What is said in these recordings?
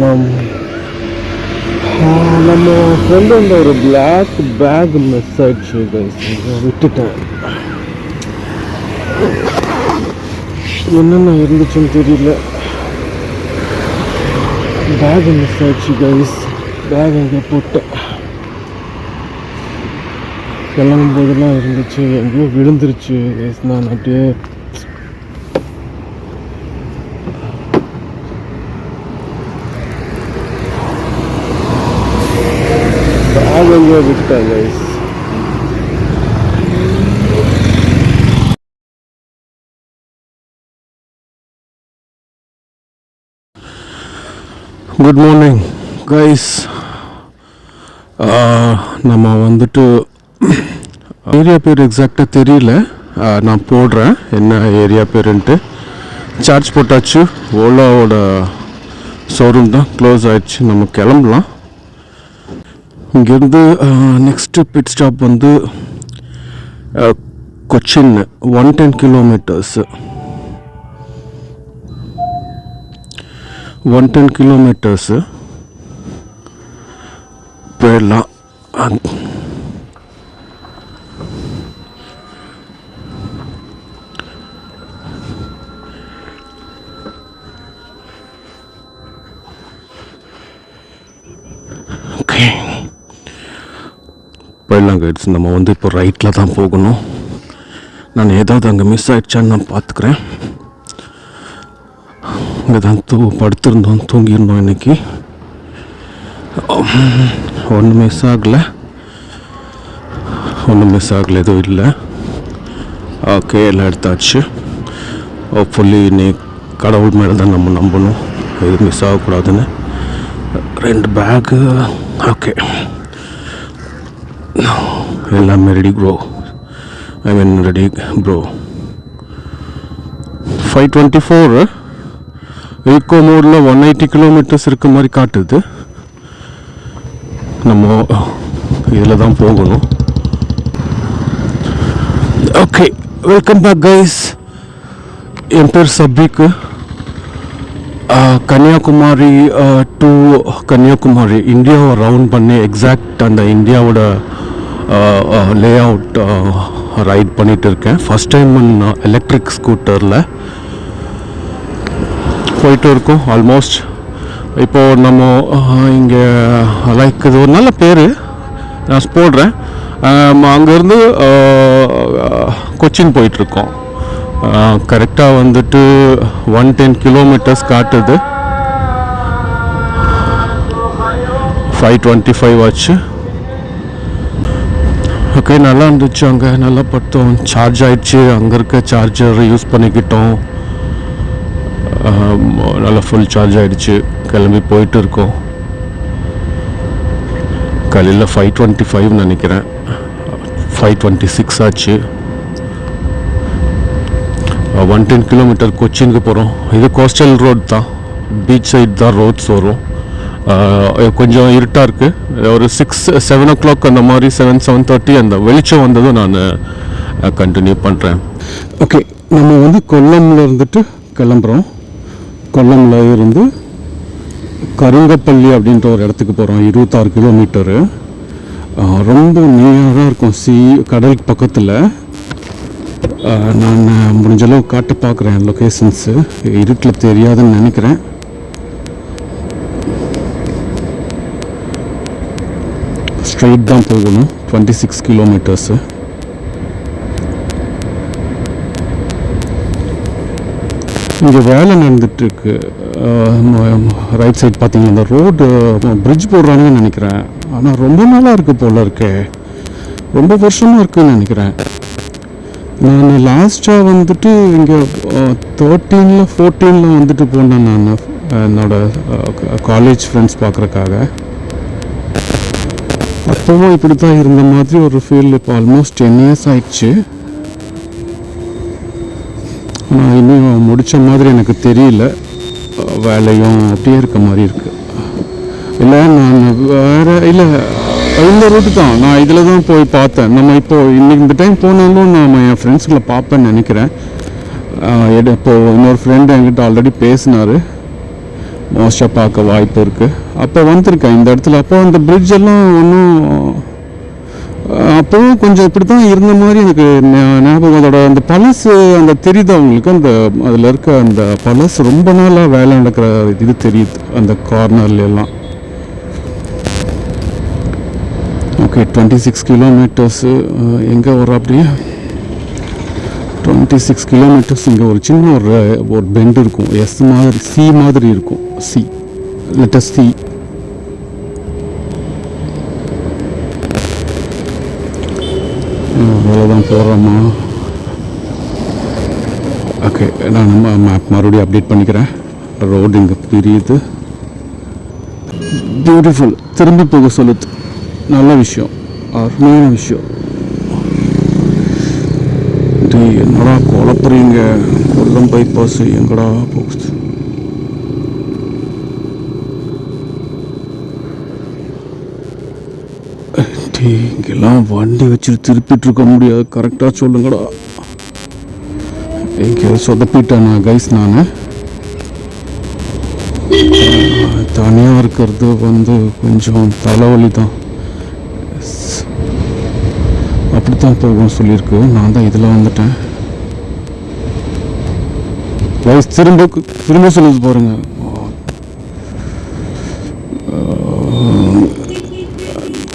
நம் நம்ம ஃப்ரெண்டு வந்து ஒரு பிளாக் பேக் மிஸ் ஆயிடுச்சு கைஸ் விட்டுட்டேன் என்னென்ன இருந்துச்சுன்னு தெரியல. பேக் மிஸ் ஆயிடுச்சு கைஸ் பேக் எங்கே போட்டேன். கிளம்பும் போதெல்லாம் இருந்துச்சு எங்கேயோ விழுந்துருச்சு கைஸ் நான் அப்படியே பேக் எங்கேயோ குட் மார்னிங் கைஸ் நம்ம வந்துட்டு ஏரியா பேர் எக்ஸாக்டாக தெரியல. நான் போடுறேன். என்ன ஏரியா பேருன்ட்டு. சார்ஜ் போட்டாச்சு. ஓலாவோட ஷோரூம் தான். க்ளோஸ் ஆயிடுச்சு. நம்ம கிளம்பலாம். இங்கேருந்து நெக்ஸ்ட்டு பிட் ஸ்டாப் வந்து Cochin one ten kilometres one ten kilometres போயிடலாம். Okay. போயிடலாம் கைட்ஸ் நம்ம வந்து இப்போ ரைட்டில் தான் போகணும். நான் ஏதாவது அங்கே மிஸ் ஆகிடுச்சான்னு நான் பார்த்துக்கிறேன். இங்கே தான் தூ படுத்திருந்தோம் தூங்கியிருந்தோம் இன்றைக்கி ஒன்றும் மிஸ் ஆகலை. ஒன்றும் மிஸ் ஆகலை எதுவும் இல்லை. ஓகே எல்லாம் எடுத்தாச்சு. ஃபுல்லி நீ கடவுள் மேலே தான் நம்ம நம்பணும். எதுவும் மிஸ் ஆகக்கூடாதுன்னு. ரெண்டு பேக்கு ஓகே எல்லாமே ready bro I mean ready bro five twenty four eco மோடில் ஒன் எயிட்டி கிலோமீட்டர்ஸ் இருக்க மாதிரி காட்டுது. நம்ம இதில் தான் போகணும். ஓகே வெல்கம் பேக் கைஸ் என் பேர் சபிக்கு. கன்னியாகுமரி டு கன்னியாகுமரி இந்தியாவை ரவுண்ட் பண்ணி எக்ஸாக்ட் அந்த இந்தியாவோட லே அவுட் ரைட் பண்ணிட்டு இருக்கேன் ஃபஸ்ட் டைம் எலக்ட்ரிக் ஸ்கூட்டரில் போயிட்டு இருக்கோம் ஆல்மோஸ்ட் இப்போது நம்ம இங்கே லைக் இது ஒரு நல்ல பேர். நான் போடுறேன். அங்கேருந்து கொச்சின் போயிட்டுருக்கோம். கரெக்டாக வந்துட்டு ஒன் டென் கிலோமீட்டர்ஸ் காட்டுது. ஃபைவ் டுவெண்ட்டி ஃபைவ் ஆச்சு. ஓகே நல்லா இருந்துச்சு அங்கே. நல்லா படுத்தோம் சார்ஜ் ஆகிடுச்சு அங்கே இருக்க சார்ஜர் யூஸ் பண்ணிக்கிட்டோம். நல்லா ஃபுல் சார்ஜ் ஆகிடுச்சு கிளம்பி போயிட்டு இருக்கோம். காலையில் ஃபைவ் டுவெண்ட்டி ஃபைவ் நினைக்கிறேன். ஃபைவ் டுவெண்ட்டி சிக்ஸ் ஆச்சு. ஒன் டென் கிலோமீட்டர் கொச்சினுக்கு போகிறோம் இது கோஸ்டல் ரோட் தான். பீச் சைட் தான் ரோட்ஸ் வரும். கொஞ்சம் இருட்டாக இருக்குது ஒரு சிக்ஸ் செவன் ஓ கிளாக் அந்த மாதிரி செவன் செவன் தேர்ட்டி அந்த வெளிச்சம் வந்ததும் நான் கண்டினியூ பண்ணுறேன் ஓகே நம்ம வந்து கொல்லமில் இருந்துட்டு கிளம்புறோம். கொல்லமில் இருந்து கருங்கப்பள்ளி அப்படின்ற ஒரு இடத்துக்கு போகிறோம் இருபத்தாறு கிலோமீட்டரு ரொம்ப நேராக இருக்கும். சி கடலுக்கு பக்கத்தில். நான் முடிஞ்சளவு காட்ட பார்க்குறேன் லொக்கேஷன்ஸு இருட்டில் தெரியாதுன்னு நினைக்கிறேன். ஸ்ட்ரெயிட் தான் போகணும். டுவெண்ட்டி சிக்ஸ் கிலோமீட்டர்ஸு இங்கே வேலை நடந்துட்டுருக்கு. ரைட் சைடு பார்த்தீங்கன்னா இந்த ரோடு பிரிட்ஜ் போடுறாங்கன்னு நினைக்கிறேன். ஆனால் ரொம்ப நாளாக இருக்குது போல இருக்கே. ரொம்ப வருஷமாக இருக்குன்னு நினைக்கிறேன். நான் லாஸ்ட்டாக வந்துட்டு இங்கே தேர்ட்டீனில் ஃபோர்டீனில் வந்துட்டு போனேன் நான். என்னோட காலேஜ் ஃப்ரெண்ட்ஸ் பார்க்குறக்காக அப்போவும் இப்படி தான் இருந்த மாதிரி ஒரு ஃபீல் இப்போ ஆல்மோஸ்ட் டென் இயர்ஸ் ஆயிடுச்சு. ஆனால் இன்னும் முடித்த மாதிரி எனக்கு தெரியல. வேலையும் அப்படியே இருக்க மாதிரி இருக்குது இல்லை நான் வேறு இல்லை இந்த ரூட்டு தான். நான் இதில் தான் போய் பார்த்தேன். நம்ம இப்போ இன்னைக்கு இந்த டைம் போனாலும் நான் என் ஃப்ரெண்ட்ஸுங்களை பார்ப்பேன்னு நினைக்கிறேன். இப்போது எடு- இன்னொரு ஃப்ரெண்டு என்கிட்ட ஆல்ரெடி பேசினார். மோஸ்ட்டாக பார்க்க வாய்ப்பு இருக்குது அப்போ வந்திருக்கேன். இந்த இடத்துல அப்போ அந்த பிரிட்ஜ் எல்லாம் ஒன்றும் அப்போவும் கொஞ்சம் இப்படி தான் இருந்த மாதிரி எனக்கு ஞாபகம் அதோட அந்த பழசு அந்த தெரியுது அவங்களுக்கு அந்த அதில் இருக்க அந்த பழசு ரொம்ப நாளாக வேலை நடக்கிற இது தெரியுது. அந்த கார்னர்ல எல்லாம் ஓகே டுவெண்ட்டி சிக்ஸ் கிலோமீட்டர்ஸு எங்கே வர அப்படியே? டுவெண்ட்டி சிக்ஸ் கிலோமீட்டர்ஸ் இங்கே ஒரு சின்ன ஒரு ஒரு பெண்ட் இருக்கும். எஸ் மாதிரி சி மாதிரி இருக்கும். சி லெட்டஸ் சி அவ்வளோதான் போடுறோமா ஓகே நான் நம்ம மேப் மறுபடியும் அப்டேட் பண்ணிக்கிறேன். ரோடு இங்கே பிரியுது. பியூட்டிஃபுல் திரும்பி போக சொல்லுது நல்ல விஷயம். அருமையான விஷயம். இது என்னடா குழப்புறீங்க? கொல்லம் பைபாஸ் எங்கடா போகுது? இங்கெல்லாம் வண்டி வச்சுட்டு திருப்பிட்டு இருக்க முடியாது. கரெக்டாக சொல்லுங்கடா. எங்கேயோ சொதப்பிட்டேன் நான் கைஸ் நான்? தனியாக இருக்கிறது வந்து கொஞ்சம் தலைவலி தான் அப்படித்தான் போகும் சொல்லியிருக்கு. நான் தான் இதில் வந்துட்டேன். கைஸ் திரும்ப திரும்ப சொல்லுது பாருங்க.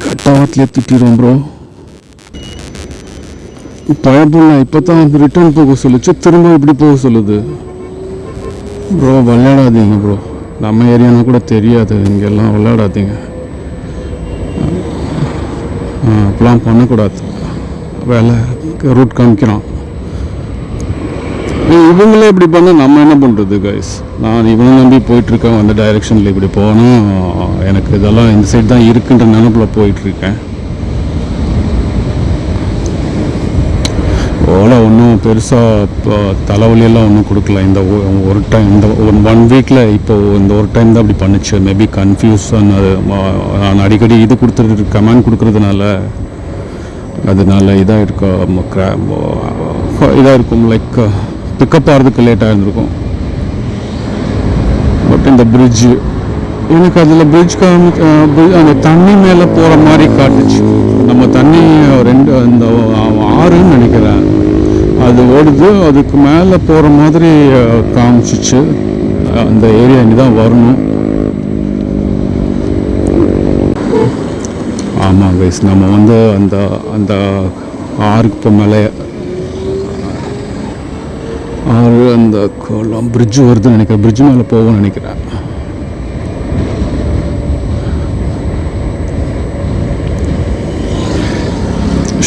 கட்டாவத்திலே திட்டிடுவோம் ப்ரோ பயப்புள்ள இப்போ தான் ரிட்டர்ன் போக சொல்லுச்சு. திரும்ப இப்படி போக சொல்லுது. ப்ரோ விளையாடாதீங்க ப்ரோ நம்ம ஏரியானா கூட தெரியாது. இங்கெல்லாம் விளையாடாதீங்க. அப்படிலாம் பண்ணக்கூடாது. வேலை ரூட் காமிக்கிறான். இவங்களே இப்படி பண்ணால் நம்ம என்ன பண்ணுறது கைஸ் நான் இவனை நம்பி போயிட்டுருக்கேன் அந்த டைரெக்ஷனில் இப்படி போனால் எனக்கு இதெல்லாம் இந்த சைடு தான் இருக்குன்ற நினப்பில் போயிட்டுருக்கேன். ஓலை ஒன்றும் பெருசாக இப்போ தலைவலியெல்லாம் ஒன்றும் கொடுக்கல. இந்த ஒரு டைம் இந்த ஒன் ஒன் வீக்கில் இப்போ இந்த ஒரு டைம் தான் அப்படி பண்ணுச்சு. மேபி கன்ஃபியூஸ் நான் அடிக்கடி இது கொடுத்துருக்கு கமெண்ட் கொடுக்குறதுனால அதனால இதாக இருக்கும் இதாக இருக்கும் லைக் பிக்கப் ஆகிறதுக்கு லேட்டாக இருந்திருக்கும் பட் இந்த பிரிட்ஜு எனக்கு அதில் பிரிட்ஜ் காமி அந்த தண்ணி மேலே போகிற மாதிரி காட்டுச்சு. நம்ம தண்ணி ரெண்டு அந்த ஆறுன்னு நினைக்கிறேன். அது ஓடுது அதுக்கு மேலே போகிற மாதிரி காமிச்சிச்சு. அந்த ஏரியா இனி தான் வரணும். ஆமாம் நம்ம வந்து அந்த அந்த ஆறுக்கு இப்போ மேலே ஆறு அந்த கோலம் பிரிட்ஜ் வருதுன்னு நினைக்கிறேன். பிரிட்ஜ் மேலே போகும்னு நினைக்கிறேன்.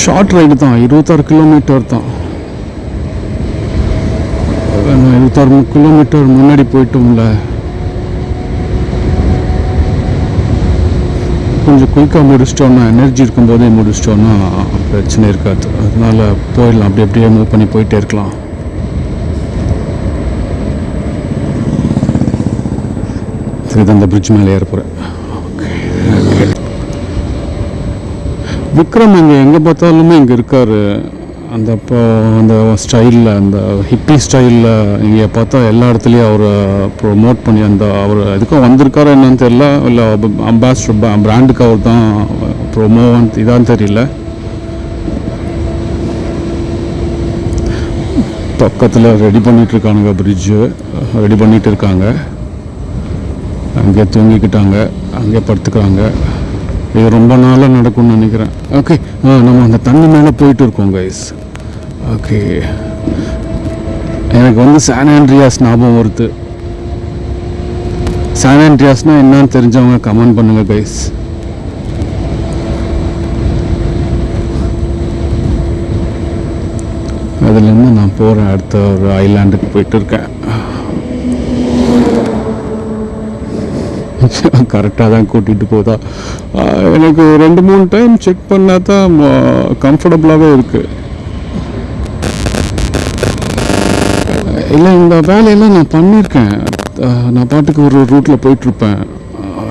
ஷார்ட் ரைடு தான். இருபத்தாறு கிலோமீட்டர் தான். இருபத்தாறு கிலோமீட்டர் முன்னாடி போயிட்டோம்ல. கொஞ்சம் குயிக்காக முடிச்சிட்டோம்னா எனர்ஜி இருக்கும்போதே முடிச்சிட்டோன்னா பிரச்சனை இருக்காது. அதனால் போயிடலாம். அப்படி அப்படியே மூவ் பண்ணி போயிட்டே இருக்கலாம். இது அந்த பிரிட்ஜ் மேலே ஏற போகிறேன் விக்ரம் இங்கே எங்கே பார்த்தாலுமே இங்கே இருக்காரு. அந்த இப்போ அந்த ஸ்டைலில் அந்த ஹிப்பி ஸ்டைலில் இங்கே பார்த்தா எல்லா இடத்துலையும் அவர் ப்ரொமோட் uh, பண்ணி அந்த அவர் எதுக்கும் வந்திருக்காரு என்னன்னு தெரியல. இல்லை அம்பாசிடர் பிராண்டுக்கு அவர் தான் uh, ப்ரொமோன்னு இதான்னு தெரியல. பக்கத்தில் ரெடி பண்ணிட்டு இருக்கானுங்க பிரிட்ஜு ரெடி பண்ணிட்டு இருக்காங்க. அங்கே தூங்கிக்கிட்டாங்க. அங்கே படுத்துக்கிறாங்க. இது ரொம்ப நாளாக நடக்கும்னு நினைக்கிறேன். ஓகே நம்ம அந்த தண்ணி மேலே போயிட்டு இருக்கோம் கைஸ் ஓகே. எனக்கு வந்து சான் ஆண்ட்ரியாஸ் ஞாபகம் வருது. சான் ஆண்ட்ரியாஸ்னால் என்னன்னு தெரிஞ்சவங்க கமெண்ட் பண்ணுங்கள் கைஸ் அதுலேருந்து நான் போகிறேன் அடுத்த ஒரு ஐலாண்டுக்கு போயிட்டு இருக்கேன். கரெக்டாக தான் கூட்டிகிட்டு போதா. எனக்கு ரெண்டு மூணு டைம் செக் பண்ணால் தான் கம்ஃபர்டபுளாகவே இருக்குது இல்லை இந்த வேலையெல்லாம் நான் பண்ணியிருக்கேன் நான் பாட்டுக்கு ஒரு ரூட்டில் போயிட்டுருப்பேன்.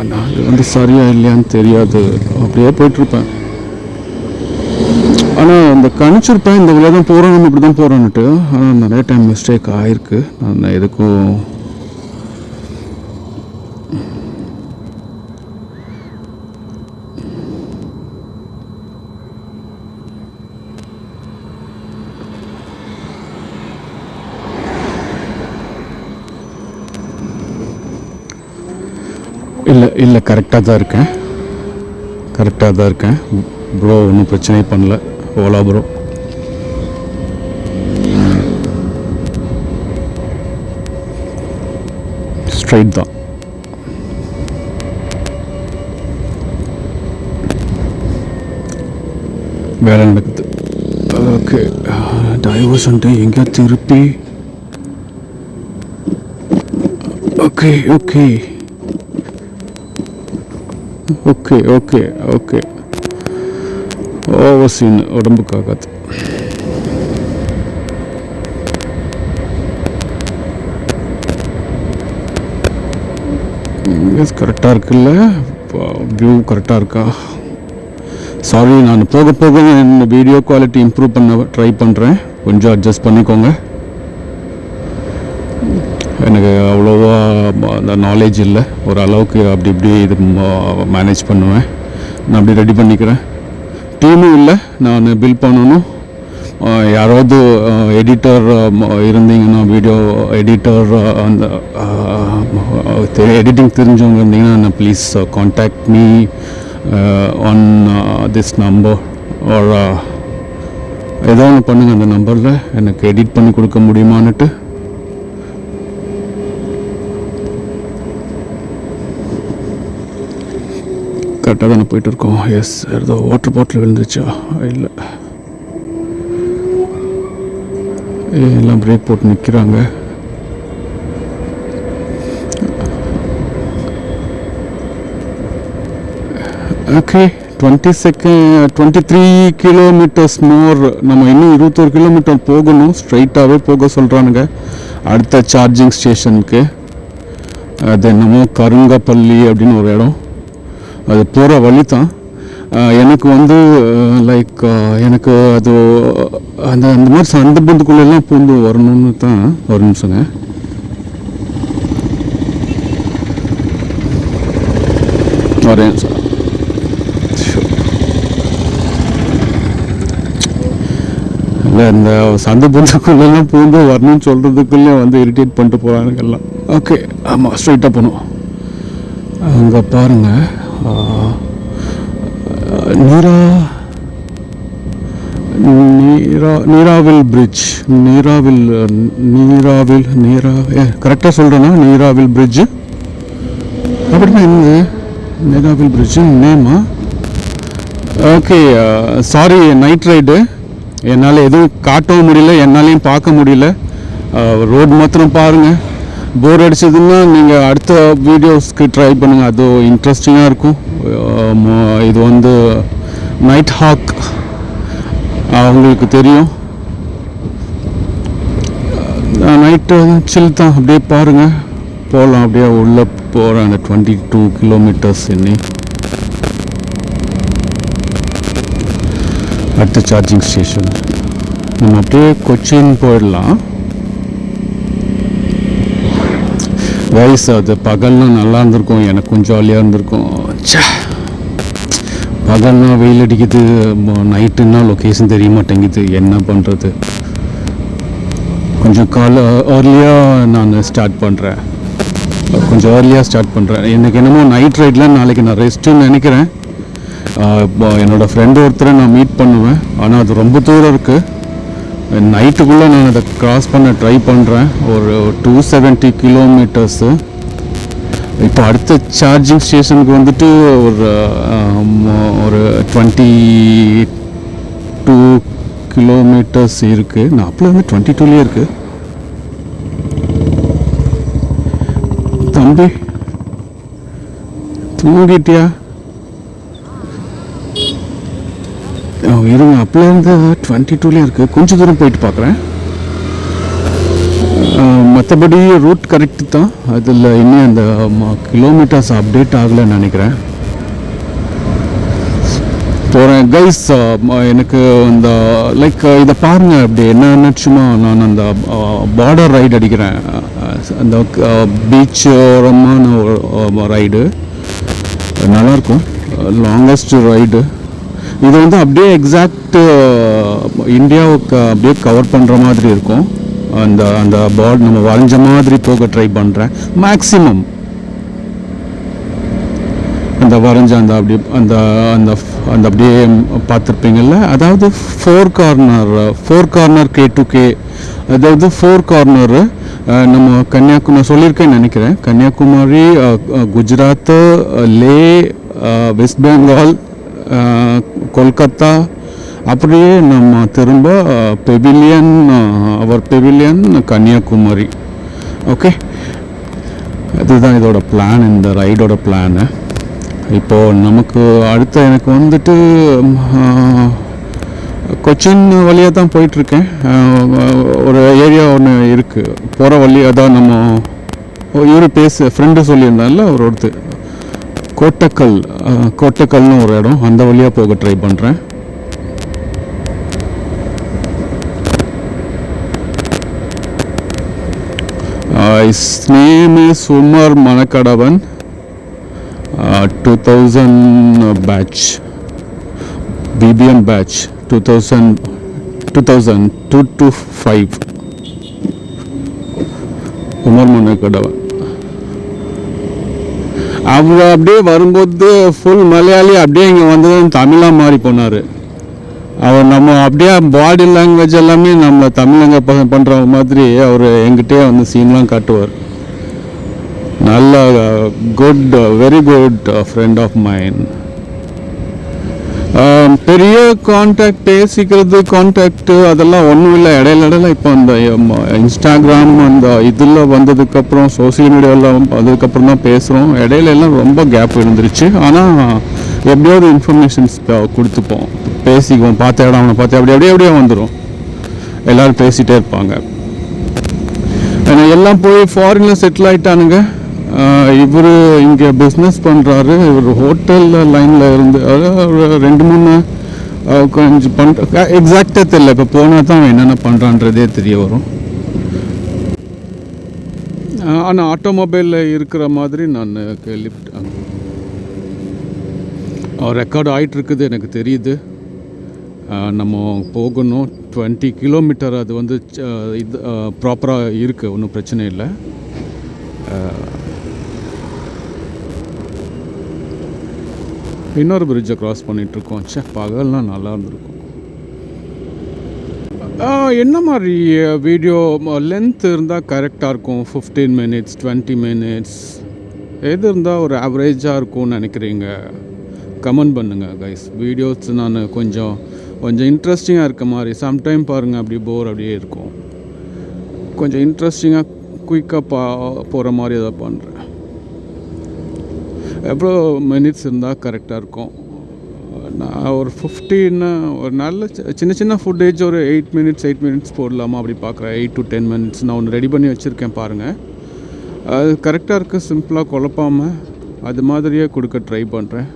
நான் அது வந்து சரியா இல்லையான்னு தெரியாது. அப்படியே போயிட்டுருப்பேன். ஆனால் இந்த கணிச்சிருப்பேன். இந்த வழியாக தான் போகிறோம் நம்ம இப்படி தான் போகிறோன்னுட்டு ஆனால் நிறைய டைம் மிஸ்டேக் ஆகிருக்கு நான் எதுக்கும் இல்லை கரெக்டாக தான் இருக்கேன். கரெக்டாக தான் இருக்கேன். ப்ரோ ஒன்றும் பிரச்சனையே பண்ணல. ஓலா ப்ரோ ஸ்ட்ரைட் தான். வேலை நடக்குது. ஓகே டைவர்ஷன்ட்டு எங்கேயா திருப்பி. Okay okay okay okay okay ஓவசின் சீன் உடம்புக்காகாது கரெக்டாக இருக்குல்ல? வியூ கரெக்டாக இருக்கா? சாரி நான் போக போக இந்த வீடியோ குவாலிட்டி இம்ப்ரூவ் பண்ண ட்ரை பண்ணுறேன் கொஞ்சம் அட்ஜஸ்ட் பண்ணிக்கோங்க. எனக்கு அவ்வளோவா அந்த நாலேஜ் இல்லை. ஒரு அளவுக்கு அப்படி இப்படி இது மேனேஜ் பண்ணுவேன். நான் அப்படி ரெடி பண்ணிக்கிறேன். டீமும் இல்லை. நான் பில் பண்ணணும். யாராவது எடிட்டர் இருந்தீங்கன்னா வீடியோ எடிட்டர் அந்த எடிட்டிங் தெரிஞ்சவங்க இருந்தீங்கன்னா please contact me on this number ஒரு ஏதோ ஒன்று பண்ணுங்கள் அந்த நம்பரில் எனக்கு எடிட் பண்ணி கொடுக்க முடியுமான்னுட்டு. கரெக்டாக தானே போயிட்டு இருக்கோம் எஸ் ஏதோ வாட்டர் பாட்டில் விழுந்துச்சா இல்லை. எல்லாம் பிரேக் போட்டு நிற்கிறாங்க okay twenty second twenty three kilometres more நம்ம இன்னும் இருபத்தோரு கிலோமீட்டர் போகணும். ஸ்ட்ரைட்டாகவே போக சொல்கிறானுங்க அடுத்த சார்ஜிங் ஸ்டேஷனுக்கு அது என்னமோ கருங்கப்பள்ளி அப்படின்னு ஒரு இடம். அது போகிற வழி தான் எனக்கு வந்து லைக் எனக்கு அது அந்த அந்த மாதிரி சந்தர்ப்பத்துக்குள்ளெல்லாம் பூந்து வரணும்னு தான் ஒரு நிமிஷங்க. வரேன் இல்லை இந்த சந்தை பொந்துக்குள்ளெல்லாம் பூந்து வரணும்னு சொல்கிறதுக்குள்ளே வந்து இரிட்டேட் பண்ணிட்டு போகிறானுங்க எல்லாம். ஓகே ஆமாம் ஸ்ட்ரைட்டாக போகணும். அங்கே பாருங்க. நீரா நீரா நீராவில் பிரிட்ஜ் நீராவில் நீராவில் நீரா ஏ கரெக்டாக சொல்கிறேன்னா நீராவில் பிரிட்ஜு அப்படின்னா என்னது நீராவில் பிரிட்ஜு நேமா ஓகே சாரி நைட் ரைடு என்னால் எதுவும் காட்டவும் முடியல என்னாலையும் பார்க்க முடியல. ரோடு மாத்திரம் பாருங்கள் போர் அடிச்சதுன்னா நீங்கள் அடுத்த வீடியோஸ்க்கு ட்ரை பண்ணுங்கள் அது இன்ட்ரெஸ்டிங்காக இருக்கும். இது வந்து நைட் ஹாக் அவங்களுக்கு தெரியும். நைட்டு சில் தான். அப்படியே பாருங்கள் போகலாம் அப்படியே உள்ளே போகிற அந்த டுவெண்ட்டி டூ கிலோமீட்டர்ஸ் என்னி. அடுத்த சார்ஜிங் ஸ்டேஷன் நம்ம அப்படியே கொச்சின் போயிடலாம். வயசு அது. பகல்னா நல்லா இருந்திருக்கும். எனக்கும் ஜாலியாக இருந்திருக்கும். ச்சே. பகல்னா வெயில் அடிக்குது. நைட்டுன்னா லொக்கேஷன் தெரிய மாட்டேங்குது என்ன பண்ணுறது கொஞ்சம் கால ஏர்லியாக நான் ஸ்டார்ட் பண்ணுறேன் கொஞ்சம் ஏர்லியாக ஸ்டார்ட் பண்ணுறேன் எனக்கு என்னமோ நைட் ரைடில் நாளைக்கு நான் ரெஸ்ட்டுன்னு நினைக்கிறேன். இப்போ என்னோடய ஃப்ரெண்டு ஒருத்தரை நான் மீட் பண்ணுவேன். ஆனால் அது ரொம்ப தூரம் இருக்குது நைட்டுக்குள்ளே நான் அதை கிராஸ் பண்ண ட்ரை பண்ணுறேன் ஒரு டூ செவன்ட்டி கிலோமீட்டர்ஸு இப்போ அடுத்த சார்ஜிங் ஸ்டேஷனுக்கு வந்துட்டு ஒரு ஒரு டுவெண்ட்டி டூ கிலோமீட்டர்ஸ் இருக்குது நான் அப்போ வந்து டுவெண்ட்டி டூலேயே இருக்குது தம்பி தூங்கிட்டியா ஓ, இருங்க அப்போலேருந்து டுவெண்ட்டி டூலேயே இருக்குது கொஞ்சம் தூரம் போயிட்டு பார்க்குறேன் மற்றபடி ரூட் கரெக்டு தான். அதில் இன்னும் அந்த கிலோமீட்டர்ஸ் அப்டேட் ஆகலைன்னு நினைக்கிறேன். போகிறேன் கைஸ் எனக்கு இந்த லைக் இதை பாருங்கள் அப்படி என்னென்ன சும்மா நான் அந்த பார்டர் ரைடு அடிக்கிறேன். அந்த பீச் ஓரமான ரைடு நல்லாயிருக்கும் லாங்கஸ்ட் ரைடு இது வந்து அப்படியே எக்ஸாக்ட் இந்தியாவுக்கு அப்படியே கவர் பண்ணுற மாதிரி இருக்கும். அந்த அந்த பார்ட் நம்ம வரைஞ்ச மாதிரி போக ட்ரை பண்ணுறேன் மேக்ஸிமம் அந்த வரைஞ்ச அந்த அப்படியே அந்த அந்த அந்த அப்படியே பார்த்துருப்பீங்கள்ல அதாவது four corner four corner K to K அதாவது ஃபோர் கார்னரு நம்ம கன்னியாகுமரி சொல்லியிருக்கேன்னு நினைக்கிறேன். கன்னியாகுமரி குஜராத்து குஜராத் லே வெஸ்ட் பெங்கால் கொல்கத்தா அப்படியே நம்ம திரும்ப பெவிலியன் அவர் பெவிலியன் கன்னியாகுமரி. ஓகே? அதுதான் இதோட பிளான் இந்த ரைடோட பிளானு இப்போது நமக்கு அடுத்த எனக்கு வந்துட்டு கொச்சின் வழியாக தான் போயிட்டுருக்கேன். ஒரு ஏரியா ஒன்று இருக்குது போகிற வழி அதான் நம்ம இவர் பேச ஃப்ரெண்டு சொல்லியிருந்தால ஒரு ஒருத்தர் கோட்டக்கல் கோட்டக்கல்னு ஒரு இடம். அந்த வழியாக போக ட்ரை பண்ணுறேன் is name is Umar Manakkadavan two thousand batch BBM batch two thousand two thousand two two five Umar Manakkadavan அவர் அப்படியே வரும்போது ஃபுல் மலையாளி அப்படியே இங்கே வந்ததும் தமிழாக மாறி போனார். அவர் நம்ம அப்படியே பாடி லாங்குவேஜ் எல்லாமே நம்ம தமிழங்க ப- பண்ணுற மாதிரி அவர் எங்கிட்டே வந்து சீன்லாம் காட்டுவார். நல்ல good very good friend of mind பெரிய காண்டாக்ட் பேசிக்கிறது காண்டாக்ட் அதெல்லாம் ஒன்றும் இல்லை. இடையில இடையில இப்போ அந்த இன்ஸ்டாகிராம் அந்த இதில் வந்ததுக்கப்புறம் சோசியல் மீடியாவில் வந்ததுக்கப்புறம் தான் பேசுகிறோம் இடையில எல்லாம் ரொம்ப கேப் இருந்துருச்சு. ஆனால் எப்படியாவது இன்ஃபர்மேஷன்ஸ் கொடுத்துப்போம். பேசிக்குவோம். பார்த்த இடம் அவனை பார்த்து அப்படி அப்படியே அப்படியே வந்துடும் எல்லோரும் பேசிகிட்டே இருப்பாங்க. ஏன்னா எல்லாம் போய் ஃபாரினில் செட்டில் ஆகிட்டானுங்க இவர் இங்கே பிஸ்னஸ் பண்ணுறாரு இவர் ஹோட்டல் லைனில் இருந்து அதாவது ரெண்டு மூணு கொஞ்சம் பண்ணுற எக்ஸாக்டாக தெரியல. இப்போ போனால் தான் அவன் என்னென்ன பண்ணுறான்றதே தெரிய வரும். ஆனால் ஆட்டோமொபைலில் இருக்கிற மாதிரி நான் லிஃப்ட் ரெக்கார்ட் ஆகிட்டுருக்குது எனக்கு தெரியுது. நம்ம போகணும். டுவெண்ட்டி கிலோமீட்டர் அது வந்து ச- இது ப்ராப்பராக இருக்குது ஒன்றும் பிரச்சனை இல்லை. இன்னொரு பிரிட்ஜை க்ராஸ் பண்ணிகிட்ருக்கோம் சே பகல்லாம் நல்லா இருந்திருக்கும். என்ன மாதிரி வீடியோ லென்த் இருந்தால் கரெக்டாக இருக்கும்? ஃபிஃப்டீன் மினிட்ஸ் டுவெண்ட்டி மினிட்ஸ் எது இருந்தால் ஒரு ஆவரேஜாக இருக்கும்னு நினைக்கிறீங்க? கமெண்ட் பண்ணுங்கள் கைஸ் வீடியோஸ் நான் கொஞ்சம் கொஞ்சம் இன்ட்ரெஸ்டிங்காக இருக்க மாதிரி. சம்டைம் பாருங்கள் அப்படி போர் அப்படியே இருக்கும். கொஞ்சம் இன்ட்ரெஸ்டிங்காக குயிக்காக பா போகிற மாதிரி ஏதாவது பண்ணுறேன் எவ்வளோ மினிட்ஸ் இருந்தால் கரெக்டாக இருக்கும்? நான் ஒரு ஃபிஃப்டின்னு ஒரு நல்ல சி- சின்ன சின்ன ஃபுட்டேஜ் ஒரு எயிட் மினிட்ஸ் எயிட் மினிட்ஸ் போடலாமா அப்படி பார்க்குறேன் எயிட் டு டென் மினிட்ஸ் நான் ஒன்று ரெடி பண்ணி வச்சுருக்கேன் பாருங்கள் அது கரெக்டாக இருக்குது சிம்பிளாக குழப்பாமல் அது மாதிரியே கொடுக்க ட்ரை பண்ணுறேன்